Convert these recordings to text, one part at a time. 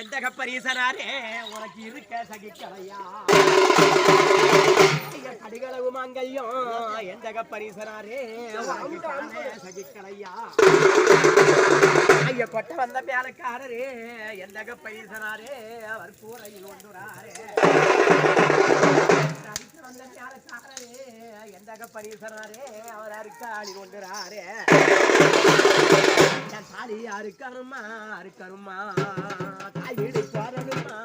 எந்தக பரிசனாரே உனக்கு இருக்க சகிக்கலையா? ஐய, கடுகளவு மாங்கல்யம் எந்தக பரிசனாரே? சகிக்கலையா? ஐய கொட்ட வந்த மேலக்காரரே எந்தக பரிசனாரே அவர் கூரையில் ஒன்றுறாரே. வந்த மேலக்காரரே எந்தக பரிசனாரே அவர் அறுக்காளி கொண்டுறாரே என் தாலி அறுக்கணுமா அறுக்கணுமா? தாய் வீடு போறணுமா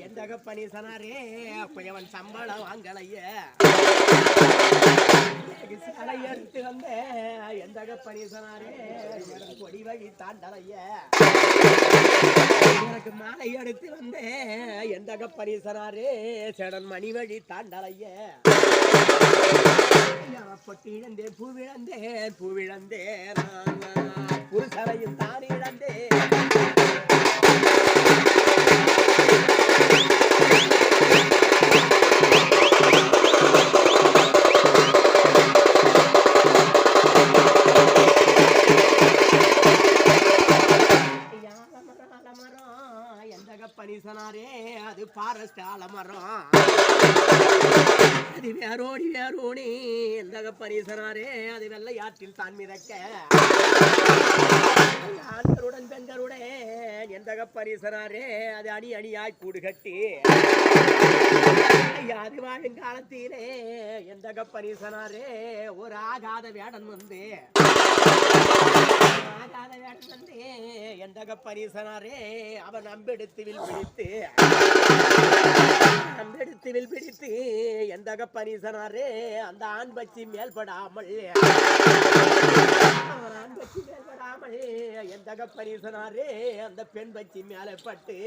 எந்த கப்பனி சனாரே பனிசனாரே குயவன் சம்பளம் வாங்கலையே எடுத்து வந்தே எந்தக கப்பனி சனாரே கொடி வழி தாண்டலைய எனக்கு மாலை எடுத்து வந்தே எந்தக சனாரே சேடன் மணி வழி தாண்டலைய பொட்டி இழந்தே பூவிழந்தே பூவிழந்தே நான் புருஷரையும் தான் இழந்தேன். பனிசனாரே அது பாரஸ்ட் ஆலமரம். அது வேரோடி வேரோடி எந்தக பனிசனாரே அது வெள்ளை ஆற்றில் தான் மிதக்க. ஆண்களுடன் பெண்களுடன் எந்தக பரிசனாரே அது அணி அணியாய் கூடு கட்டி. அது வாழும் காலத்திலே எந்தக பரிசனாரே ஒரு ஆகாத வேடன் வந்து. ஆகாத வேடன் வந்து எந்தக பரிசனாரே அவன் அம்பெடுத்துவில் பிடித்து அம்பெடுத்துவில் பிடித்து எந்தக பரிசனாரே அந்த ஆண் பச்சி மேல்படாமல் அவன் ஆண் பச்சி மேல்படாமல் எந்தக பரிசனாரே அந்த பெண் பச்சி மேலே பட்டு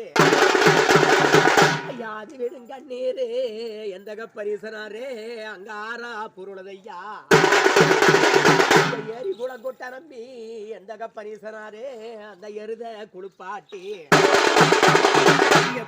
யாது விடுங்க நீரே எந்த பரிசனாரே அங்க ஆறா பொருளதையா? அந்த ஏரி கூட கொட்ட நம்பி எந்தக பரிசனாரே அந்த எருத குளிப்பாட்டி.